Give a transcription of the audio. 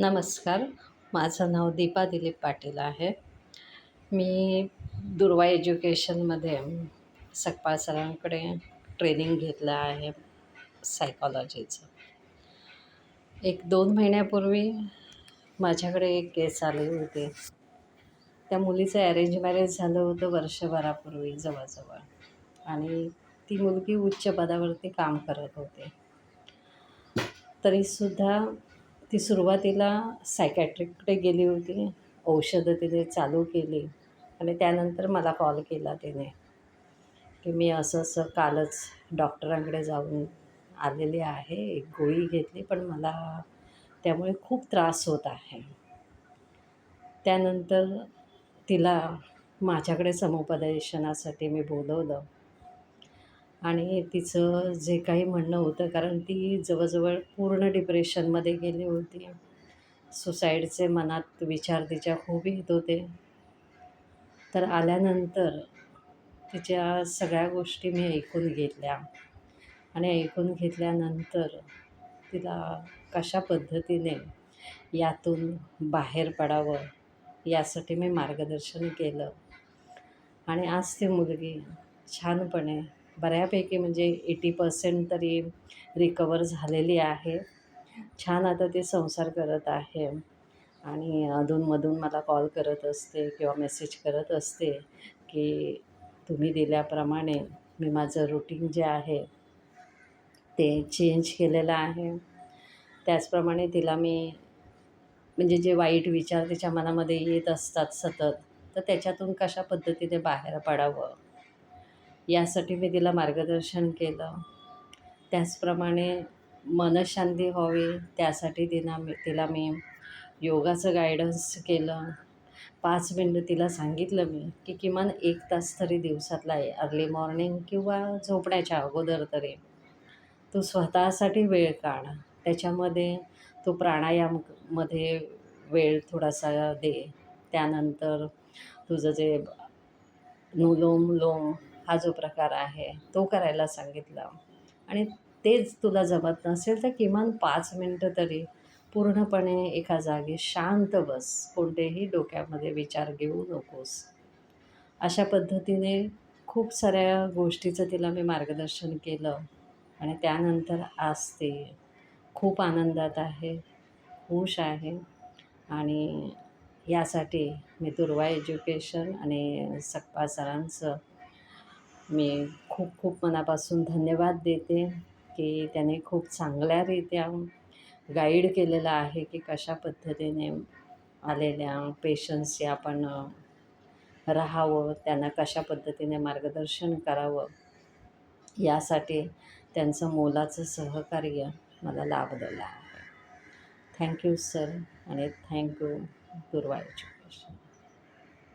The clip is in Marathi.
नमस्कार. माझं नाव दीपा दिलीप पाटील आहे. मी दुर्वा एज्युकेशनमध्ये सकपाळ सरांकडे ट्रेनिंग घेतलं आहे सायकॉलॉजीचं एक दोन महिन्यापूर्वी माझ्याकडे एक केस आली होती. त्या मुलीचं ॲरेंज मॅरेज झालं होतं वर्षभरापूर्वी जवळजवळ. आणि ती मुलगी उच्च पदावरती काम करत होते. तरीसुद्धा ती सुरुवातीला सायकॅट्रिककडे गेली होती औषधं तिने चालू केली आणि त्यानंतर मला कॉल केला तिने की मी असं असं कालच डॉक्टरांकडे जाऊन आलेली आहे एक गोळी घेतली पण मला त्यामुळे खूप त्रास होत आहे. त्यानंतर तिला माझ्याकडे समुपदेशनासाठी मी बोलवलं. आणि तिचं जे काही म्हणणं होतं कारण ती जवळजवळ पूर्ण डिप्रेशनमध्ये गेली होती. सुसाईडचे मनात विचार तिच्या खूप येत होते. तर आल्यानंतर तिच्या सगळ्या गोष्टी मी ऐकून घेतल्या. आणि ऐकून घेतल्यानंतर तिला कशा पद्धतीने यातून बाहेर पडावं यासाठी मी मार्गदर्शन केलं. आणि आज ती मुलगी छानपणे बऱ्यापैकी म्हणजे एटी पर्सेंट तरी रिकवर झालेली आहे. छान आता ते संसार करत आहे. आणि अधूनमधून मला कॉल करत असते किंवा मेसेज करत असते की तुम्ही दिल्याप्रमाणे मी माझं रुटीन जे आहे ते चेंज केलेलं आहे. त्याचप्रमाणे तिला मी म्हणजे जे वाईट विचार तिच्या मनामध्ये येत असतात सतत तर त्याच्यातून कशा पद्धतीने बाहेर पडावं? यासाठी मी तिला मार्गदर्शन केलं. त्याचप्रमाणे मनशांती व्हावी त्यासाठी तिला मी तिला मी योगाचं गायडन्स केलं. पाच मिनटं तिला सांगितलं मी की किमान एक तास तरी दिवसातला आहे अर्ली मॉर्निंग किंवा झोपण्याच्या अगोदर तरी. तू स्वतःसाठी वेळ काढ. त्याच्यामध्ये तू प्राणायाममध्ये वेळ थोडासा दे. त्यानंतर तुझं जे नुलोम लोम हा जो प्रकार आहे तो करायला सांगितला. आणि तेच तुला जमत नसेल तर किमान पाच मिनटं तरी पूर्णपणे एका जागी शांत बस. कोणतेही डोक्यामध्ये विचार घेऊ नकोस. अशा पद्धतीने खूप साऱ्या गोष्टीचं तिला मी मार्गदर्शन केलं. आणि त्यानंतर आज ते खूप आनंदात आहे खुश आहे. आणि यासाठी मी दुर्वा एज्युकेशन आणि सकपा सरांचं मी खूप खूप मनापासून धन्यवाद देते की त्याने खूप चांगल्यारीत्या गाईड केलेलं आहे की कशा पद्धतीने आलेल्या पेशन्सशी आपण राहावं त्यांना कशा पद्धतीने मार्गदर्शन करावं यासाठी त्यांचं मोलाचं सहकार्य मला लाभलेलं आहे. थँक्यू सर आणि थँक्यू दुर्वा एज्युकेशन